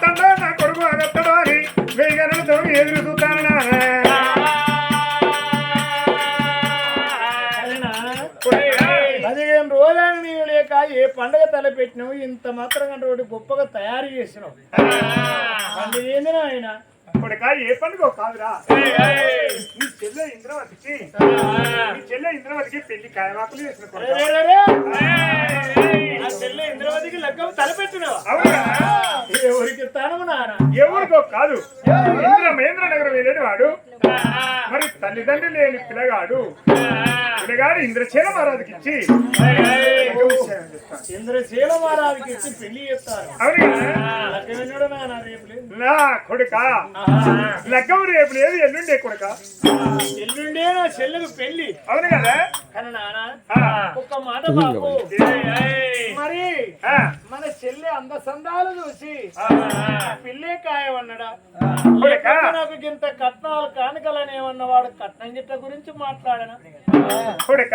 తండ్రి నా కొడుకు అగత్తడు అని వెయ్యి గనులతో ఎదురు చూస్తాను నాన్న. పదిహేను రోజులు నీవు లేక ఏ పండగ తలపెట్టినావు? ఇంత మాత్రం కంటే గొప్పగా తయారు చేసినావు. పండుగ ఏంది ఆయన ఏ పండుగ కాదురా. చెల్లె ఇంద్రవతికి చెల్లె ఇంద్రవతికి పెళ్ళి కాయమాకులు చేసిన చెల్లె ఇంద్రవతికి లగ్గం తలపెట్టినావు? అవును? ఎవరికి ఎవరికో కాదు. ఇంద్ర మహేంద్ర నగరం వెళ్ళిన వాడు. మరి తల్లిదండ్రులు లేని పిల్లగాడు. పిల్లగాడు ఇంద్రసేన మహారాజుకి ఇచ్చి మహారాజుకి ఇచ్చి పెళ్ళి చేస్తారు. నా కొడుక? లగ్గం రేపు లేదు ఎల్లుండే కొడుక? ఎల్లుండే నా చెల్లెకు పెళ్ళి. అవును కదా? కానీ నాన్న ఒక్క మాట బాబు మరి ఆ, మన చెల్లె అంద సందాలు చూసి పిల్లే కాయమన్నాడా నాకు ఇంత కట్నాలు కానుకలని ఏమన్నా వాడు కట్నం గిట్ట గురించి మాట్లాడనా. కొడుక?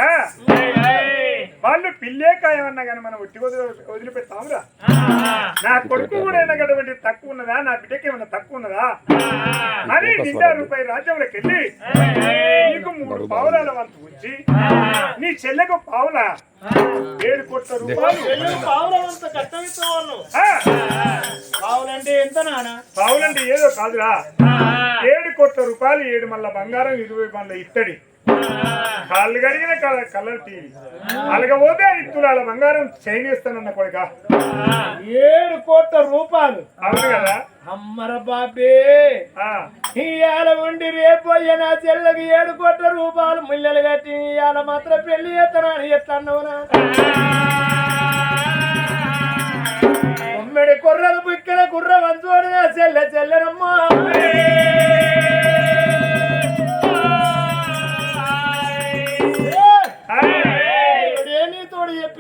వాళ్ళు పిల్లే కాయమన్నా కానీ మనం ఒట్టి వదిలి వదిలిపెడతామురా. నా కొడుకు కూడా అయినటువంటి తక్కువ ఉన్నదా? నా బిడ్డకి ఏమన్నా తక్కువ ఉన్నదా? అని నిండా రూపాయి రాజ్యంలోకి వెళ్ళి నీకు మూడు పావులాల వంతు ఉంచి నీ చెల్లెకు పావుల? ఏడు కోట్ల రూపాయలు. పావులంటే ఎంత నాన్న పావులంటే ఏదో కాదురా. ఏడు కోట్ల రూపాయలు ఏడు మళ్ళా బంగారం ఇరవై మళ్ళా ఇత్తడి. కాళ్ళు కడిగిన కల- కలర్ టీవీ. అలగపోతే ఇత్తులాల బంగారం చైనేస్తానన్న కొడుక. ఏడు కోట్ల రూపాయలు. అవును కదా? అమ్మర బాబే. ఆ, ఇవాళ ఉండి రేపు అయ్యా నా చెల్లెకి ఏడు కోట్ల రూపాయలు ముల్లెలు కట్టి ఇవాళ మాత్రం పెళ్ళి చేస్తానని ఎట్లా అన్నవునా ఉమ్మడి కుర్రలు బుక్కిన కుర్ర వంచోడు నా చెల్లె చెల్లెనమ్మా.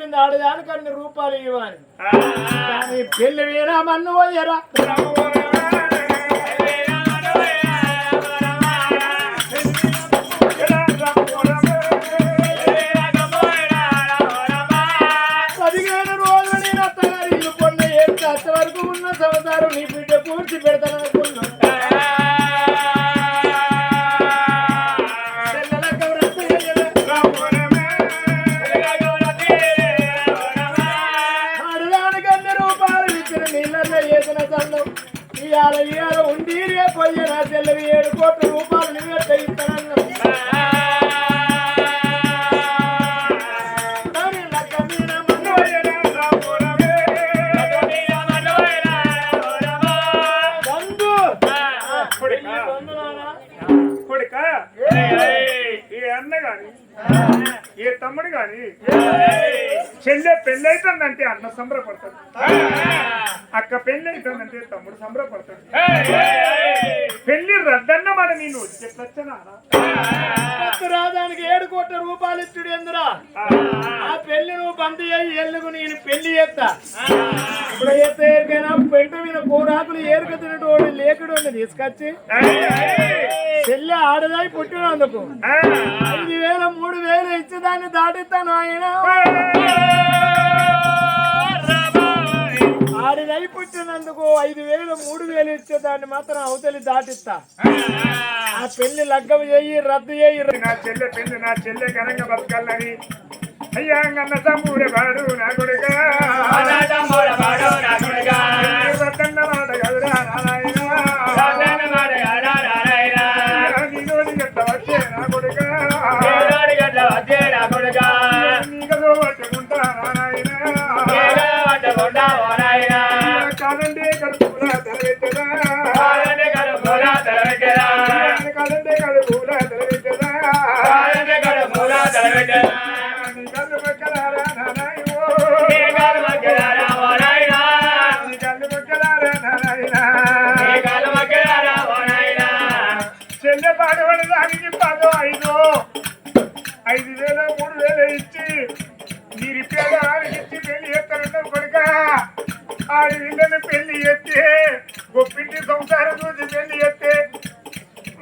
చెప్పింది ఆడదానికి అన్ని ఆ, కానీ పెళ్ళి వీణా మన్ను పోయరా? ఉండి రేపు పోయి నా చెల్లెవి ఏడు కోట్ల రూపాయలు నువ్వెట్ట ఇస్తానన్నా ఏ అన్న గాని ఏ తమ్ముడు గాని చెల్లె పెళ్ళి అవుతుందంటే అన్న సంబరపడతాడు. అక్క పెళ్ళి అవుతుందంటే తమ్ముడు సంబరపడతాడు. పెళ్ళి రద్దన్న మాట నేను రాజానికి ఏడు కోట్ల రూపాయలు ఇచ్చుడు ఎందురా? ఆ. పెళ్ళి నువ్వు బంద్ చేయి ఎల్లుగు నేను పెళ్ళి చేస్తా? ఇప్పుడు చేస్తే ఏరికైనా పెంట మీద కూరాకులు ఏరుక తినటోడు లేకుడు తీసుకొచ్చి చెల్లి ఆడదాయి పుట్టినందుకు. ఐదు వేల మూడు వేలు ఇచ్చి దాన్ని దాటిస్తాను ఆయన. ఆడిదై పుట్టినందుకు ఐదు వేలు మూడు వేలు ఇచ్చే దాన్ని మాత్రం అవతలి దాటిస్తా. ఆ పెళ్ళి లగ్గం చేయి రద్దు చేయి. నా చెల్లె పెళ్ళి నా చెల్లె ఘనంగా బతకాలని. అయ్యా అన్న తమ్ముడే వాడు నా కొడుక. వేలు ఐదు. ఐదు వేలు మూడు వేలు ఇచ్చి నీ రిపేర్ ఆడికి ఇచ్చి పెళ్ళి చేస్తారంటావు కొడుక. ఆడి పిల్లని పెళ్ళి చేస్తే గొప్పింటి సంసారం చూసి పెళ్ళి చేస్తే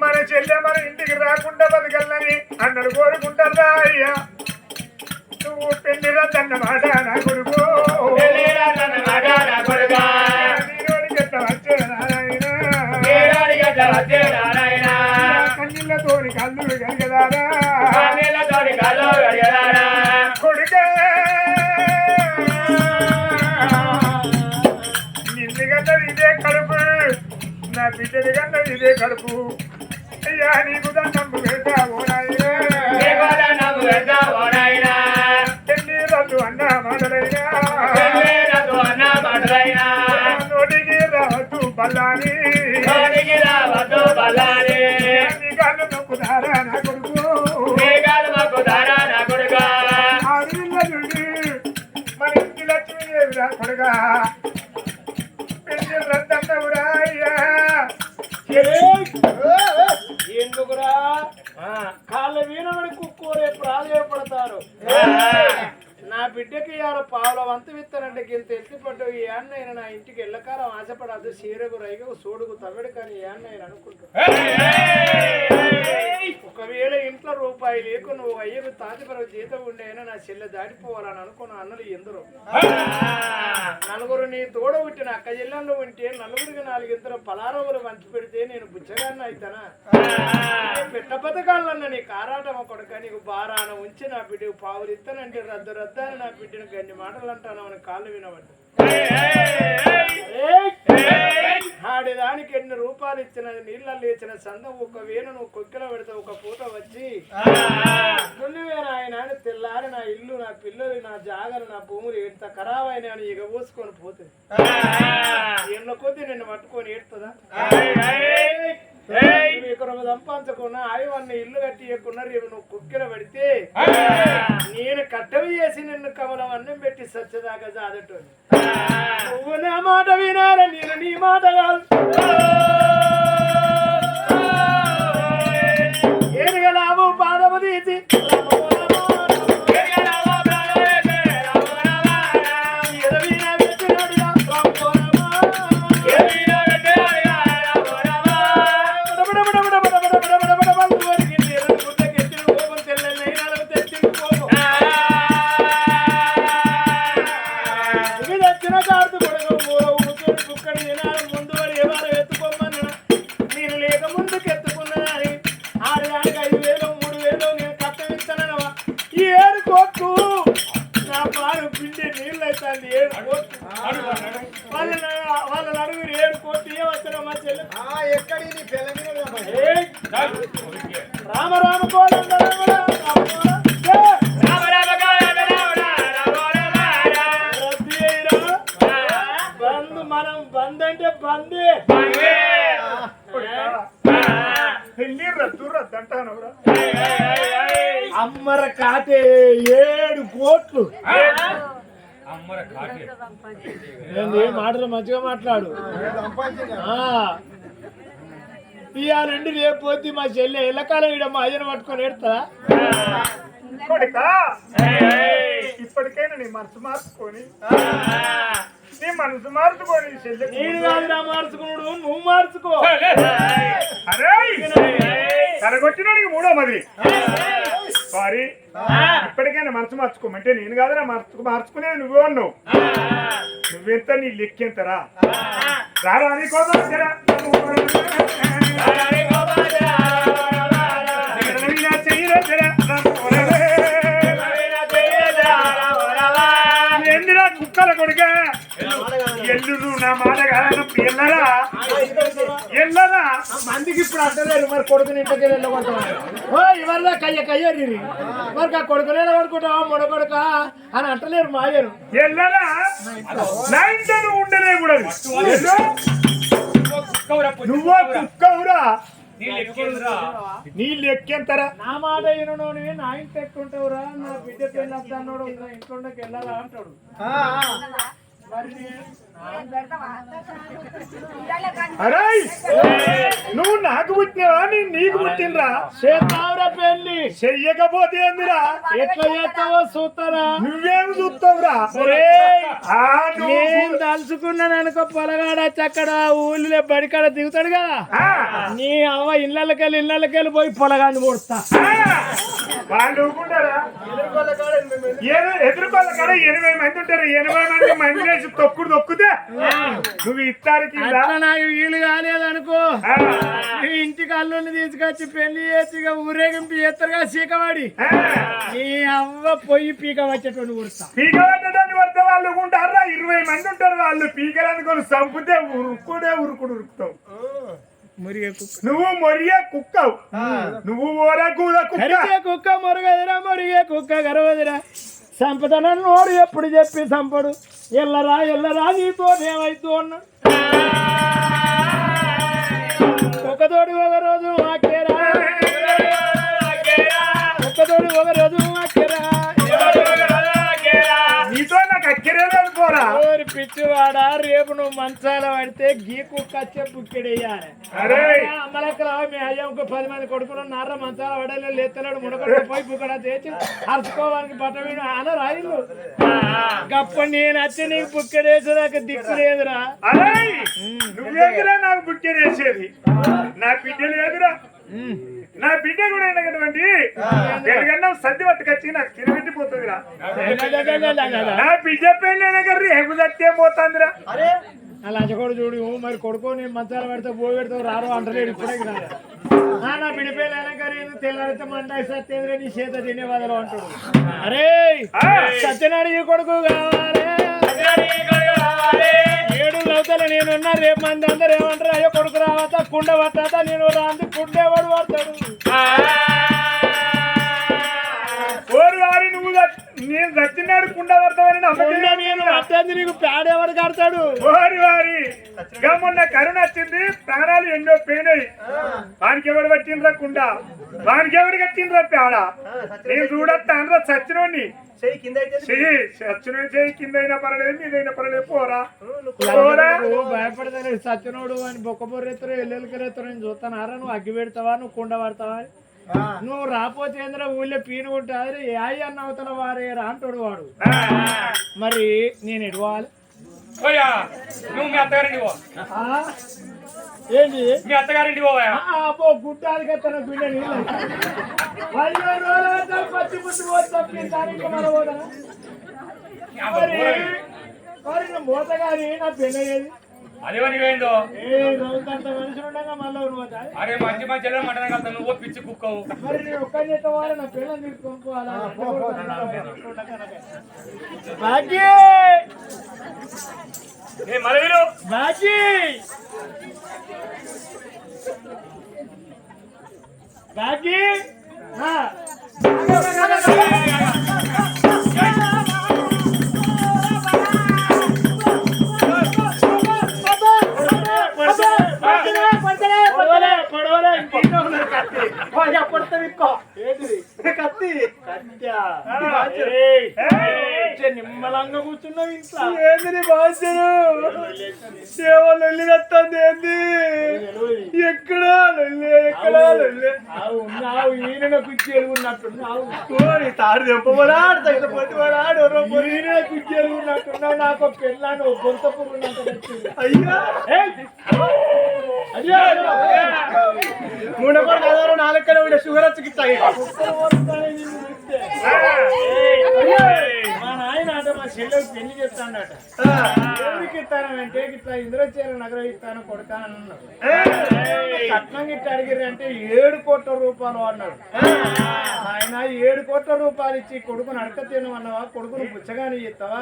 మన చెల్లె మన ఇంటికి రాకుండా బతకల్లని అన్నడు కోరుకుంటారా అయ్యా. నువ్వు పెళ్ళి రద్దన్న మాట నా కొడుకు. వచ్చేనా నా బిడ్డలు కన్నా ఇదే కడుపు. అయ్యా నీకు దండం పెడతావు నాయన. ఇంటికి ఎల్లకాలం ఆశపడద్దు సీరకు రైగకు సోడుకు తవ్వడు కానీ అని నేను ఒకవేళ ఇంట్లో రూపాయి లేకు నువ్వు అయ్యకు తాతిపరకు జీతం ఉండేనా నా చెల్లె దాటిపోవాలని అనుకున్న అన్నలు ఎందరు. నలుగురు నీ తోడ పుట్టిన అక్క జిల్లాలో ఉంటే నలుగురికి నాలుగింతలు పలారవులు వంచి పెడితే నేను బుచ్చగాన్న అయితానా? పెట్ట పథకాలన్న నీ కారాటం కొడుక నీకు బారాన ఉంచి నా బిడ్డకు పావులు ఇస్తానంటే రద్దు రద్దు అని నా బిడ్డను కన్ని మాటలు అంటాను అని కాళ్ళు వినవద్దు ఆడేదానికి ఎన్ని రూపాయలు ఇచ్చిన నీళ్ళ లేచిన సంద ఒక వేణ నువ్వు కొక్కిల పెడితే ఒక పూట వచ్చి ఆయన తెల్లారి నా ఇల్లు నా పిల్లలు నా జాగలు నా భూములు ఎంత ఖరాబ్ అయినా ఇక పోసుకొని పోతుంది ఎన్న కొద్ది నిన్ను పట్టుకొని ఏడుతుందా? నీకు రెండు సంపాదించకుండా ఆయవన్న ఇల్లు కట్టి ఎక్కున్న రేపు నువ్వు కుక్కిన పెడితే నేను కట్టవి చేసి నిన్ను కమలం అన్నం పెట్టి సచ్చదాకా చాదటోని. నువ్వు నా మాట వినాలి నేను నీ మాట కాదు. ఏరుగా లాభం అమ్మర కాటే ఏడు కోట్లు ఏంది? మాటలు మంచిగా మాట్లాడు. ఆ. ఇయ్యాలండి రేపు పోతే మా చెల్లె. ఎల్లకాలం ఈడ మా అయ్యను పట్టుకొని ఎడతా ఇప్పటికైనా నీ మనసు మార్చుకొని. నీ మనసు మార్చుకొని చెల్లె నేను కాదురా మార్చుకున్నాడు నువ్వు మార్చుకో. అరే కలగొట్టినాడికి మూడో మది సారీ. ఇప్పటికైనా మనసు మార్చుకోమంటే నేను కాదురా మార్చుకు మార్చుకునేది నువ్వే ఉన్నావు నువ్వెంత నీ లెక్కెంతరా రారా నీ కోసం వచ్చారా? నా కొడుక ఎల్లు నా మాట ఎల్లరా ఎల్లరా మందికి ఇప్పుడు అంటలేరు మరి కొడుకుని ఇంటికి వెళ్ళగొడతామని ఓ ఇవల్ల కయ్య కయ్య మరి ఆ కొడుకునే కొడుకుంటావా మొడ కొడుక అని అంటలేరు మాయరు ఎల్లరా నా ఇంట్లో ఉండలే కూడా నువ్వో కుక్కవురా నీ లెక్కెంతరా నా మాట వినోని నా ఇంటి ఎక్కుంటావురా నా బిడ్డ పెళ్ళి అన్నాడు నా ఇంట్లోకి వెళ్ళాలా అంటాడు అరే నువ్వు నాకు పుట్టినవా? నేను నీకు పుట్టినరా చేస్తావురా పెళ్ళి? చెయ్యకపోతే ఏందిరా? ఎట్లా చేస్తావో చూస్తారా? నువ్వేం చూస్తావురా? నేను తలుచుకున్నాను అనుకో పొలగాడ చక్కడ ఊళ్ళో బడికాడ దిగుతాడు కదా నీ అవ్వ ఇళ్ళకెళ్ళి ఇళ్ళకెళ్ళి పోయి పొలగాన్ని పొడుస్తా. వాళ్ళు ఊరుకుంటారా. ఏదో ఎదురుకోవాలి కదా ఎనభై మంది ఉంటారు. ఎనభై మంది మంది వేసి తొక్కుడు తొక్కుతే నువ్వు ఇస్తారు నాకు వీలు కాలేదనుకో. ఆ, నీ ఇంటికి అల్లుని తీసుకొచ్చి పెళ్ళి చేసి ఊరేగింపు చేస్తారుగా సీకవాడి. నీ అవ్వ పొయ్యి పీక వచ్చేటోడు కొడతా. పీక పట్టడానికి వస్తే వాళ్ళు ఊరుకుంటారా? ఇరవై మంది ఉంటారు వాళ్ళు. పీకలనుకొని చంపితే ఉరుకుడే ఉరుకుడు ఉరుకుతావు మురిగే కుక్క నువ్వు నువ్వు ఓరా కూర కుక్క కుక్క మొరగదిరా మొరిగే కుక్క గరవదిరా సంపదన నోడు ఎప్పుడు చెప్పి సంపడు ఎల్లరా ఎల్లరా నీతో ఏమైతూ అన్నా ఒకతోడి ఒక రోజు ఆకేరా ఒక్కతోడి ఒక రోజు పిచ్చివాడా రేపు నువ్వు మంచాల పడితే గీ కుక్క వచ్చే బుక్కెడేయాలి అమ్మలక్కల మీ అయ్య ఇంకో పది మంది కొడుకులు నార మంచాల పడలే లేతలేడు ముడకడ పోయి బుక్కడ తెచ్చి అరుచుకోవానికి బట్ట వీడు ఆన రాయిలు గప్ప నేను వచ్చి నీకు బుక్కెడేసేదాకా దిక్కు లేదురా. నువ్వేదిరా నాకు బుక్కేసేది నా బిడ్డలు ఎదురా నా బిడ్డ కూడా అయినటువంటి ఎరగన్నా సర్ది పట్టుకొచ్చి నాకు తిరగట్టిపోతుందిరా నా బిడ్డ పెళ్ళి రేపు సత్యం పోతుందిరా. అరే. అలా కూడా చూడు మరి కొడుకో నేను మంచాల పెడితే బో పెడతావు రారు అంటలేడు ఇప్పుడే నా బిడిపోయిన తెల్లారితే మంట సత్యేంద్ర నీ చేత తినేవాదలు అంటాడు. అరే సత్యనారాయణ ఈ కొడుకు కావాలి. అవతల నేను నేనున్నా రేపు మంది అందరు ఏమంటారు? అయ్యో కొడుకు రావతా కుండ పట్టాతా నేను రాంది కుండేవాడు పడతాడు? ఓరు వారి నువ్వు నేను చచ్చినాడు కుండ పడతావని నమ్మకం నీకు పేడేవాడు కడతాడు. ఓరి వారి ఇంకా మొన్న కరుణ వచ్చింది ప్రాణాలు ఎన్నో పోయినాయి. వానికి ఎవడు పట్టిండ్రా కుండ? వానికి ఎవడు కట్టిండ్రా పేడ? నేను చూడత్తానరా సచ్చినోని చెయ్యి కింద అయితే చెయ్యి. సచ్చిన చెయ్యి కింద అయినా పర్వాలేదు మీదైనా పర్వాలేదు పోరా. పోరా. నువ్వు భయపడతాను సచ్చినోడు అని బొక్క బొర్రెత్తరు ఎల్లెలకెత్తారు నేను చూస్తాను. నువ్వు అగ్గి పెడతావా? నువ్వు కుండ పడతావా. నువ్వు రాపోతే ఏంద్రా ఊళ్ళో పీను ఉంటుంది యాయి అన్న అవతల వారే రా అంటాడు వాడు. మరి నేను ఎడవాలి పోయా నువ్వు మీ అత్తగారింటి? ఏంటి? మీ అత్తగారింటి అబ్బో గుడ్డాలకి తన బిడ్డ పచ్చి పుట్టి పోతే ఇంకా మన మరి మోతగాని నా పెళ్ళయ్యేది? అదే నీవేందో ఏ రోజంత మనుషులు ఉండగా మళ్ళీ నువ్వు పోతా. అరే మంచి మంచి చెల్లెలు మటన్ కలుతా నువ్వు పిచ్చి కుక్కవు. మరి నేను ఒక్క విక్కో. ఏంటిది? కత్తి. కత్తా. నిమ్మలంగా కూర్చున్నావు ఇంట్లో. ఏంది భాషను ఏవో లొల్లి వస్తుంది ఏంది? ఎక్కడ లొల్లి ఎక్కడ లొల్లి? ఉన్నావు ఈయన కుర్చీ ఎలుగున్నట్టున్నావు ఓరి తాడు తెంపబడాడు తగిన పట్టుబడాడు ఈయన కుర్చీ ఎలుగున్నట్టున్నావు నాకు నచ్చింది అయ్యా! ఏయ్! అయ్యో! మూడు కూడా కదరు నాలుగు ఉండే షుగర్ వచ్చి! మా నాయన అంటే మా చెల్లెకి పెళ్ళి చెప్తాడట ఎవరికి ఇస్తానంటే ఇట్లా ఇంద్రచీర నగరం ఇస్తాను కొడతానన్నాడు కట్నం గిట్ట అడిగిరంటే ఏడు కోట్ల రూపాయలు అన్నాడు ఆయన ఏడు కోట్ల రూపాయలు ఇచ్చి కొడుకుని అడక తినమన్నావా కొడుకును పుచ్చగాని ఇస్తావా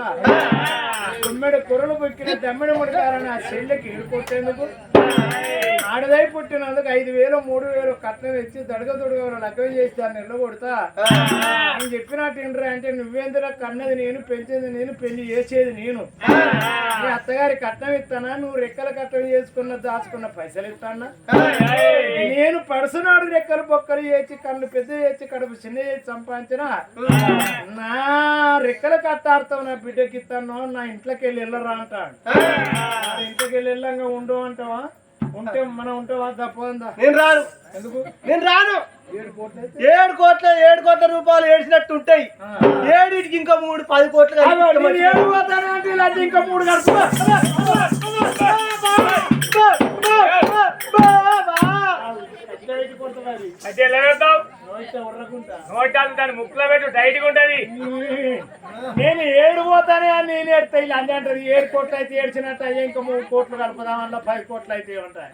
తొమ్మిది కుర్రలు బొక్కిన దమ్మిడి ముడతారని ఆ చెల్లెకి ఏడు కొట్టేందుకు subscribe ఆడదై పుట్టినందుకు ఐదు వేలు మూడు వేలు కట్నం ఇచ్చి దడగ దొడగ లగ్గం చేసి దాన్ని కొడతా నేను చెప్పినట్టు ఏంట్రా అంటే నువ్వేందులో కన్నది నేను పెంచేది నేను పెళ్ళి చేసేది నేను. నీ అత్తగారి కట్నం ఇస్తానా నువ్వు రెక్కల కట్నం చేసుకున్న దాచుకున్న పైసలు ఇస్తానా నేను పడుసునాడు రెక్కలు బొక్కలు చేసి కళ్ళు పెద్ద చేసి కడుపు చిన్న చేసి సంపాదించిన నా రెక్కల కట్టాడుతావు నా బిడ్డకి ఇస్తాను నా ఇంట్లోకి వెళ్ళి వెళ్ళరా అంటాడు. నా ఇంట్లోకి వెళ్ళి వెళ్ళంగా ఉండు అంటావా? ఉంటే మనం ఉంటావా తప్పదా నేను రాను. ఎందుకు? నేను రాను. ఏడు కోట్లు ఏడు కోట్ల రూపాయలు ఏడ్చినట్టు ఉంటాయి. ఏడిటికి ఇంకా మూడు పది కోట్లు ఏడు ఇంకా మూడు గడుపు అయితే ఎలా వెళ్తావు నోటాలు దాని ముక్కులో పెట్టు టైట్గా ఉంటది. నేను ఏడు పోతానే అని నేను ఏడుతా ఇలా అంతే అంటారు. ఏడు కోట్లు అయితే ఏడ్చినట్టు ఇంకా మూడు కోట్లు కలుపుదాం అందులో పది కోట్లు అయితే ఉంటాయి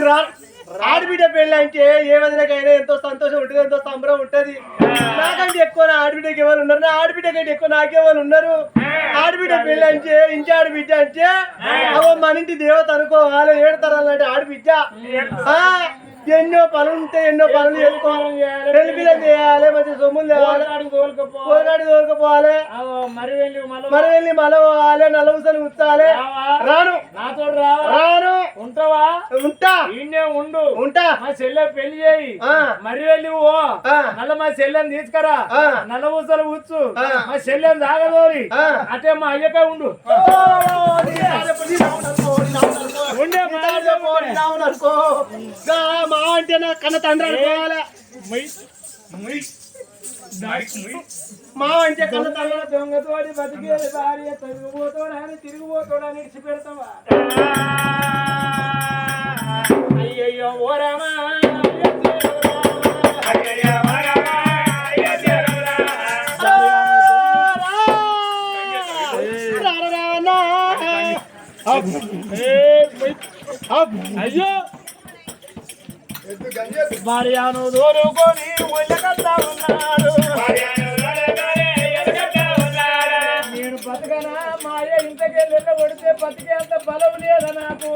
రా- ఆడబిడ్డ పెళ్ళి అంటే ఏ వదినకైనా ఎంతో సంతోషం ఉంటుంది ఎంతో సంబరం ఉంటది. నాకంటే ఎక్కువ నా ఆడబిడ్డకి ఎవరు ఉన్నారు? నా ఆడబిడ్డ కంటే ఎక్కువ నాకెవరు ఉన్నారు? ఆడబిడ్డ పెళ్ళి అంటే ఇంటి ఆడబిడ్డ అంటే అవో మన ఇంటి దేవత అనుకోవాలి ఏడతారు అంటే ఆడబిడ్డ. ఎన్నో పనులు ఉంటాయి ఎన్నో పనులు చేసుకోవాలి చేయాలి మంచి సొమ్ములు తేవాలి పోరాడి తోలుకపోవాలి మరి వెళ్ళి మల పోవాలి నలవుసలు ఉత్తాలి? రాను నాతో రాను ఉంటావా ఉంటా ఈయనే ఉండు ఉంటా మా చెల్లె పెళ్ళి చేయి ఆ. మరి వెళ్ళి ఓ. మళ్ళీ మా చెల్లెని తీసుకురా. నల్ల కూర్చు ఆ. మా చెల్లెని తాగదోరి. అటే మా అయ్యకే ఉండు ఉండే మా. మా అంటే నా కన్న తండ్రి అనుకోవాలి. మా అంటే కన్న తండ్రి దొంగతోడి బతికేది భార్య తిరిగిపోతాడని తిరిగిపోతాడని ఇచ్చి పెడతావా అయ్యయ్యో ఓరామా. అయ్యో భార్యను దూరుకొని ఒళ్ళకత్తా ఉన్నాడు నేను బతకనా? మాయ ఇంతకే నిలబడితే బతికే అంత బలం లేదా నాకు?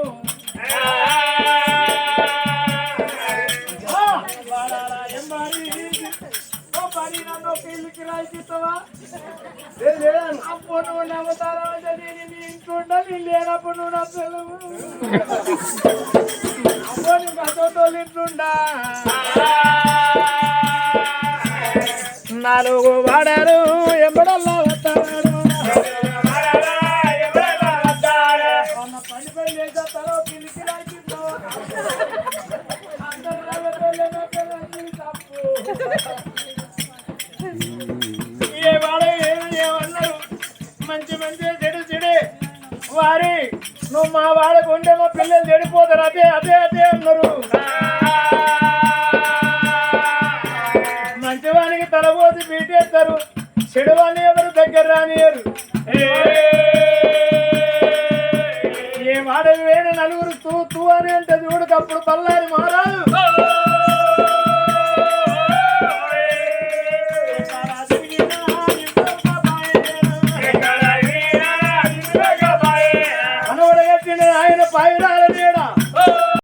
అప్పుడు నువ్వు నమ్ముతారా నేను ఇంట్లో నేను లేనప్పుడు నువ్వు నా పిల్లవు. అప్పుడు నువ్వు నాలుగు వాడారు నువ్వు మా వాడకు ఉంటే మా పిల్లలు చెడిపోతారు. అదే అదే అదే అన్నారు. మంచివానికి తలబోసి తలపోసి పీటేస్తారు. చెడు ఎవరు దగ్గర రానియరు